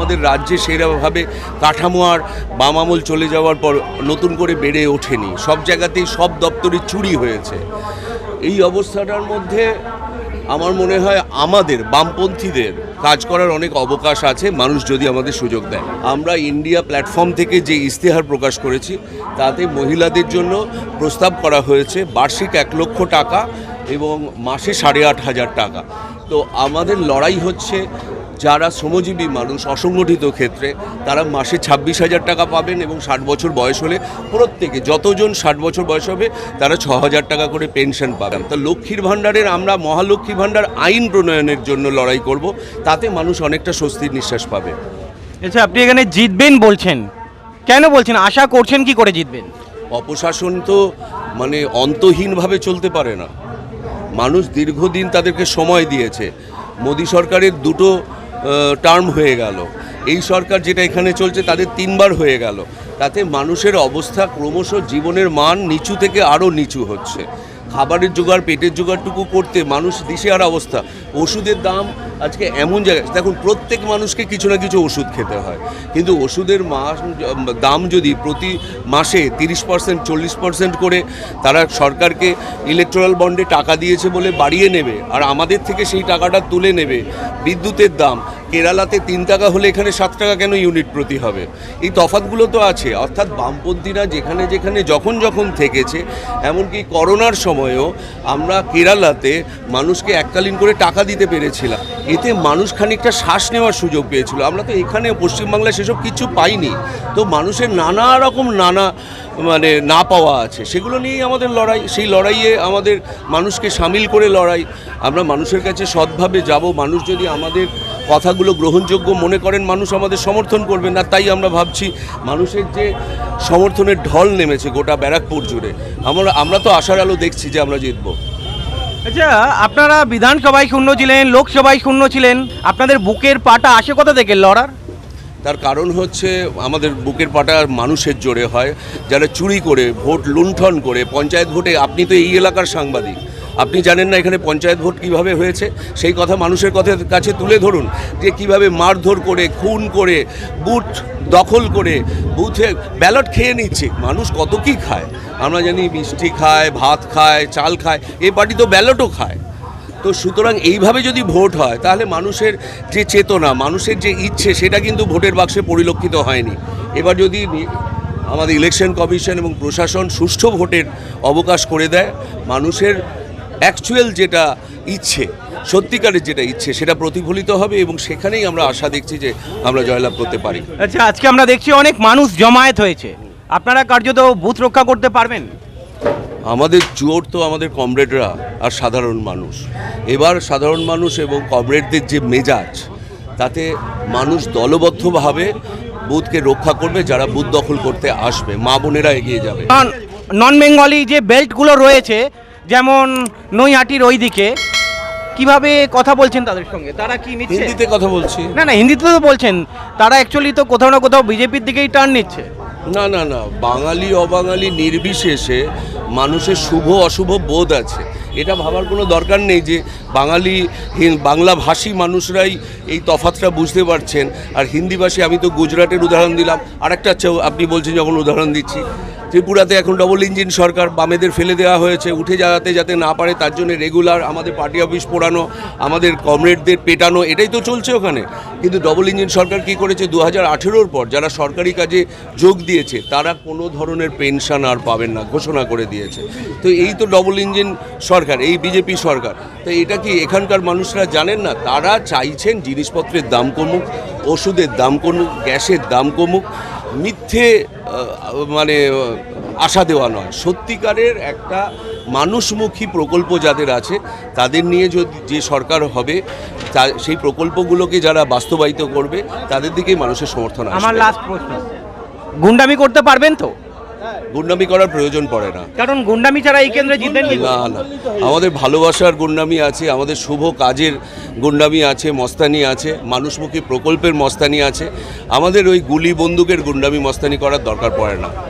আমাদের রাজ্যে সেরকমভাবে কাঠামো আর বাম আমল চলে যাওয়ার পর নতুন করে বেড়ে ওঠেনি। সব জায়গাতেই সব দপ্তরে চুরি হয়েছে। এই অবস্থাটার মধ্যে আমার মনে হয় আমাদের বামপন্থীদের কাজ করার অনেক অবকাশ আছে, মানুষ যদি আমাদের সুযোগ দেয়। আমরা ইন্ডিয়া প্ল্যাটফর্ম থেকে যে ইস্তেহার প্রকাশ করেছি, তাতে মহিলাদের জন্য প্রস্তাব করা হয়েছে বার্ষিক এক লক্ষ টাকা এবং মাসে সাড়ে আট হাজার টাকা। তো আমাদের লড়াই হচ্ছে যারা শ্রমজীবী মানুষ অসংগঠিত ক্ষেত্রে তারা মাসে ছাব্বিশ হাজার টাকা পাবেন এবং ষাট বছর বয়স হলে প্রত্যেকে যতজন ষাট বছর বয়স হবে তারা ছ হাজার টাকা করে পেনশন পাবেন। তা লক্ষ্মীর ভাণ্ডারের আমরা মহালক্ষ্মী ভাণ্ডার আইন প্রণয়নের জন্য লড়াই করব তাতে মানুষ অনেকটা স্বস্তির নিঃশ্বাস পাবে। আচ্ছা আপনি এখানে জিতবেন বলছেন। কেন বলছেন? আশা করছেন কি করে জিতবেন? অপশাসন তো মানে অন্তহীনভাবে চলতে পারে না। মানুষ দীর্ঘদিন তাদেরকে সময় দিয়েছে। মোদী সরকারের দুটো টার্ম হয়ে গেল। এই সরকার যেটা এখানে চলছে তাদের তিনবার হয়ে গেল। তাতে মানুষের অবস্থা ক্রমশ জীবনের মান নিচু থেকে আরও নিচু হচ্ছে। খাবারের জোগাড়, পেটের জোগাড়টুকু করতে মানুষ দিশেহারা অবস্থা। ওষুধের দাম আজকে এমন জায়গায়, দেখুন, প্রত্যেক মানুষকে কিছু না কিছু ওষুধ খেতে হয়। কিন্তু ওষুধের মাস, দাম যদি প্রতি মাসে তিরিশ পার্সেন্ট চল্লিশ পার্সেন্ট করে তারা সরকারকে ইলেকট্রাল বন্ডে টাকা দিয়েছে বলে বাড়িয়ে নেবে, আর আমাদের থেকে সেই টাকাটা তুলে নেবে বিদ্যুতের দাম কেরালাতে তিন টাকা হলে এখানে সাত টাকা কেন ইউনিট প্রতি হবে? এই তফাতগুলো তো আছে। অর্থাৎ বামপন্থীরা যেখানে যেখানে যখন যখন থেকেছে, এমনকি করোনার সময়ও আমরা কেরালাতে মানুষকে এককালীন করে টাকা দিতে পেরেছিলাম। এতে মানুষ খানিকটা শ্বাস নেওয়ার সুযোগ পেয়েছিল। আমরা তো এখানে পশ্চিমবাংলায় সেসব কিছু পাইনি। তো মানুষের নানা রকম নানা মানে না পাওয়া আছে। সেগুলো নিয়েই আমাদের লড়াই, সেই লড়াইয়ে আমাদের মানুষকে সামিল করে লড়াই। আমরা মানুষের কাছে সৎভাবে যাব। মানুষ যদি আমাদের কথাগুলো গ্রহণযোগ্য মনে করেন মানুষ আমাদের সমর্থন করবেন না তাই আমরা ভাবছি মানুষের যে সমর্থনের ঢল নেমেছে গোটা ব্যারাকপুর জুড়ে। আমরা আমরা তো আশার আলো দেখছি যে আমরা জিতবো। আচ্ছা আপনারা বিধানসভায় শূন্য ছিলেন লোকসভায় শূন্য ছিলেন আপনাদের বুকের পাটা আসে কোথা থেকে লড়ার? তার কারণ হচ্ছে আমাদের বুকের পাটা মানুষের জোরে হয় যারা চুরি করে ভোট লুণ্ঠন করে পঞ্চায়েত ভোটে আপনি তো এই এলাকার সাংবাদিক। আপনি জানেন না এখানে পঞ্চায়েত ভোট কীভাবে হয়েছে? সেই কথা মানুষের কথা কাছে তুলে ধরুন যে কীভাবে মারধর করে, খুন করে বুথ দখল করে, বুথে ব্যালট খেয়ে নিচ্ছে। মানুষ কত কি খায়? আমরা জানি মিষ্টি খায়, ভাত খায়, চাল খায়, এ পার্টি তো ব্যালটও খায়। তো সুতরাং এইভাবে যদি ভোট হয়, তাহলে মানুষের যে চেতনা, মানুষের যে ইচ্ছে, সেটা কিন্তু ভোটের বাক্সে পরিলক্ষিত হয়নি। এবার যদি আমাদের ইলেকশন কমিশন এবং প্রশাসন সুষ্ঠু ভোটের অবকাশ করে দেয়, মানুষের অ্যাকচুয়াল যেটা ইচ্ছে সত্যিকারের যেটা ইচ্ছে সেটা প্রতিফলিত হবে এবং সেখানেই আমরা আশা দেখছি যে আমরা জয়লাভ করতে পারি। আচ্ছা আজকে আমরা দেখছি অনেক মানুষ জমায়েত হয়েছে। আপনারা কার্যত বুথ রক্ষা করতে পারবেন? আমাদের জোর তো আমাদের কমরেডরা আর সাধারণ মানুষ। এবার সাধারণ মানুষ এবং কমরেডদের যে মেজাজ তাতে মানুষ দলবদ্ধভাবে বুথকে রক্ষা করবে যারা বুথ দখল করতে আসবে। মা বোনেরা এগিয়ে যাবে। নন বেঙ্গলি যে বেল্টগুলো রয়েছে যেমন নৈহাটির ওই দিকে কীভাবে কথা বলছেন তাদের সঙ্গে? তারা কি নিচ্ছে? হিন্দিতে কথা বলছি। না না হিন্দিতে তো বলছেন। তারা অ্যাকচুয়ালি তো কোথাও না কোথাও বিজেপির দিকেই টার্ন নিচ্ছে। না না না বাঙালি অবাঙালি নির্বিশেষে মানুষের শুভ অশুভ বোধ আছে। এটা ভাবার কোনো দরকার নেই যে বাঙালি হিন- বাংলাভাষী মানুষরাই এই তফাতটা বুঝতে পারছেন। আর হিন্দিভাষী আমি তো গুজরাটের উদাহরণ দিলাম। আরেকটা আচ্ছা আপনি বলছেন যখন উদাহরণ দিচ্ছি। ত্রিপুরাতে এখন ডবল ইঞ্জিন সরকার বামেদের ফেলে দেওয়া হয়েছে, উঠে যাতে যাতে না পারে, তার জন্য রেগুলার আমাদের পার্টি অফিস পোড়ানো, আমাদের কমরেডদের পেটানো, এটাই তো চলছে ওখানে। কিন্তু ডবল ইঞ্জিন সরকার কি করেছে? দু হাজার পর যারা সরকারি কাজে যোগ দিয়েছে, তারা কোনো ধরনের পেনশন আর পাবেন না, ঘোষণা করে দিয়েছে। তো এই তো ডবল ইঞ্জিন সরকার, এই বিজেপি সরকার। তো এটা কি এখানকার মানুষরা জানেন না? তারা চাইছেন জিনিসপত্রের দাম কমুক, ওষুধের দাম কমুক, গ্যাসের দাম কমুক মিথ্যে মানে আশা দেওয়া নয়। সত্যিকারের একটা মানুষমুখী প্রকল্প যাদের আছে, তাদের নিয়ে যদি যে সরকার হবে, তা, সেই প্রকল্পগুলোকে যারা বাস্তবায়িত করবে, তাদের দিকেই মানুষের সমর্থন আমার লাস্ট প্রশ্ন। গুন্ডামি করতে পারবেন তো? গুন্ডামি করার প্রয়োজন পড়ে না। কারণ গুন্ডামি ছাড়া এই কেন্দ্রে জিতবেন না না। আমাদের ভালোবাসার গুন্ডামি আছে আমাদের শুভ কাজের গুন্ডামি আছে মস্তানি আছে মানুষমুখী প্রকল্পের মস্তানি আছে। আমাদের ওই গুলি বন্দুকের গুন্ডামি মস্তানি করার দরকার পড়ে না।